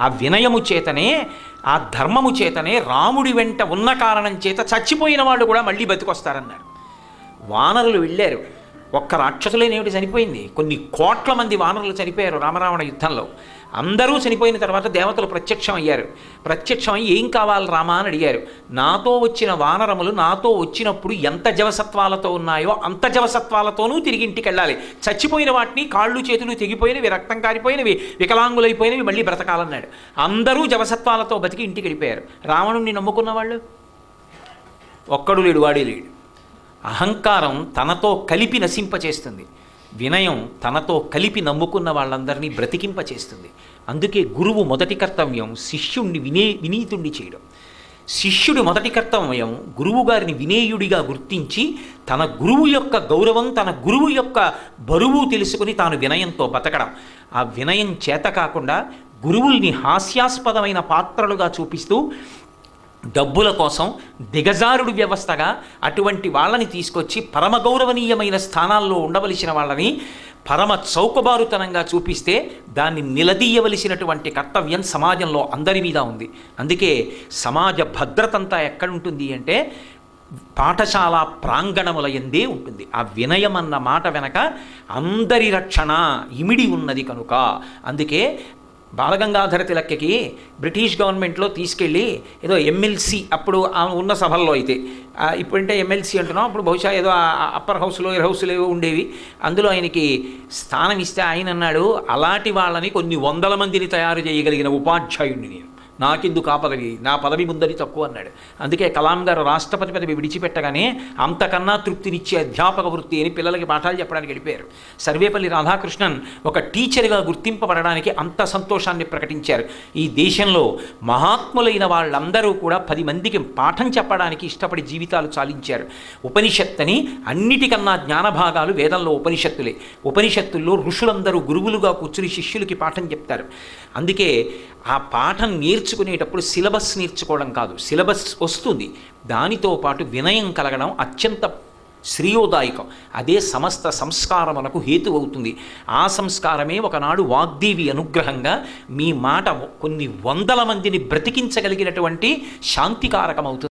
ఆ వినయము చేతనే ఆ ధర్మము చేతనే రాముడి వెంట ఉన్న కారణం చేత చచ్చిపోయిన వాళ్ళు కూడా మళ్ళీ బతికొస్తారన్నారు. వానరులు వెళ్ళారు. ఒక్క రాక్షసులేనేమిటి చనిపోయింది? కొన్ని కోట్ల మంది వానరులు చనిపోయారు రామరావణ యుద్ధంలో. అందరూ చనిపోయిన తర్వాత దేవతలు ప్రత్యక్షం అయ్యారు. ప్రత్యక్షమై ఏం కావాలి రామా అని అడిగారు. నాతో వచ్చిన వానరములు నాతో వచ్చినప్పుడు ఎంత జవసత్వాలతో ఉన్నాయో అంత జవసత్వాలతోనూ తిరిగి ఇంటికి వెళ్ళాలి. చచ్చిపోయిన వాటిని కాళ్ళు చేతులు తెగిపోయినవి రక్తం కారిపోయినవి వికలాంగులైపోయినవి మళ్ళీ బ్రతకాలన్నాడు. అందరూ జవసత్వాలతో బతికి ఇంటికి వెళ్ళిపోయారు. రావణుణ్ణి నమ్ముకున్న వాళ్ళు ఒక్కడు లేడు వాడే లేడు. అహంకారం తనతో కలిపి నశింపచేస్తుంది. వినయం తనతో కలిపి నమ్ముకున్న వాళ్ళందరినీ బ్రతికింపచేస్తుంది. అందుకే గురువు మొదటి కర్తవ్యం శిష్యుణ్ణి వినే వినీతుణ్ణి చేయడం. శిష్యుడి మొదటి కర్తవ్యం గురువుగారిని వినేయుడిగా గుర్తించి తన గురువు యొక్క గౌరవం తన గురువు యొక్క బరువు తెలుసుకుని తాను వినయంతో బతకడం. ఆ వినయం చేత కాకుండా గురువుల్ని హాస్యాస్పదమైన పాత్రలుగా చూపిస్తూ డబ్బుల కోసం దిగజారుడు వ్యవస్థగా అటువంటి వాళ్ళని తీసుకొచ్చి పరమ గౌరవనీయమైన స్థానాల్లో ఉండవలసిన వాళ్ళని పరమ చౌకబారుతనంగా చూపిస్తే దాన్ని నిలదీయవలసినటువంటి కర్తవ్యం సమాజంలో అందరి మీద ఉంది. అందుకే సమాజ భద్రతంతా ఎక్కడుంటుంది అంటే పాఠశాల ప్రాంగణముల ఎందే ఉంటుంది. ఆ వినయం అన్న మాట వెనక అందరి రక్షణ ఇమిడి ఉన్నది కనుక. అందుకే బాలగంగాధర తిలక్కకి బ్రిటిష్ గవర్నమెంట్లో తీసుకెళ్ళి ఏదో ఎమ్మెల్సీ అప్పుడు ఉన్న సభల్లో అయితే. ఇప్పుడంటే ఎమ్మెల్సీ అంటున్నాం అప్పుడు బహుశా ఏదో అప్పర్ హౌస్లో ఇయర్ హౌస్లో ఏవో ఉండేవి. అందులో ఆయనకి స్థానం ఇస్తే ఆయన అన్నాడు అలాంటి వాళ్ళని కొన్ని వందల మందిని తయారు చేయగలిగిన ఉపాధ్యాయుడిని నేను. నాకెందుకు ఆ పదవి నా పదవి ముందని తక్కువ అన్నాడు. అందుకే కలాం గారు రాష్ట్రపతి పదవి విడిచిపెట్టగానే అంతకన్నా తృప్తినిచ్చే అధ్యాపక వృత్తి అని పిల్లలకి పాఠాలు చెప్పడానికి గడిపారు సర్వేపల్లి రాధాకృష్ణన్ ఒక టీచర్గా గుర్తింపబడడానికి అంత సంతోషాన్ని ప్రకటించారు. ఈ దేశంలో మహాత్ములైన వాళ్ళందరూ కూడా పది మందికి పాఠం చెప్పడానికి ఇష్టపడి జీవితాలు చాలించారు. ఉపనిషత్తని అన్నిటికన్నా జ్ఞానభాగాలు వేదంలో ఉపనిషత్తులే. ఉపనిషత్తుల్లో ఋషులందరూ గురువులుగా కూర్చుని శిష్యులకి పాఠం చెప్తారు. అందుకే ఆ పాఠం నేర్చు నేర్చుకునేటప్పుడు సిలబస్ నేర్చుకోవడం కాదు సిలబస్ వస్తుంది. దానితో పాటు వినయం కలగడం అత్యంత శ్రేయోదాయకం. అదే సమస్త సంస్కారములకు హేతు అవుతుంది ఆ సంస్కారమే ఒకనాడు వాగ్దేవి అనుగ్రహంగా మీ మాట కొన్ని వందల మందిని బ్రతికించగలిగినటువంటి శాంతికారకమవుతుంది.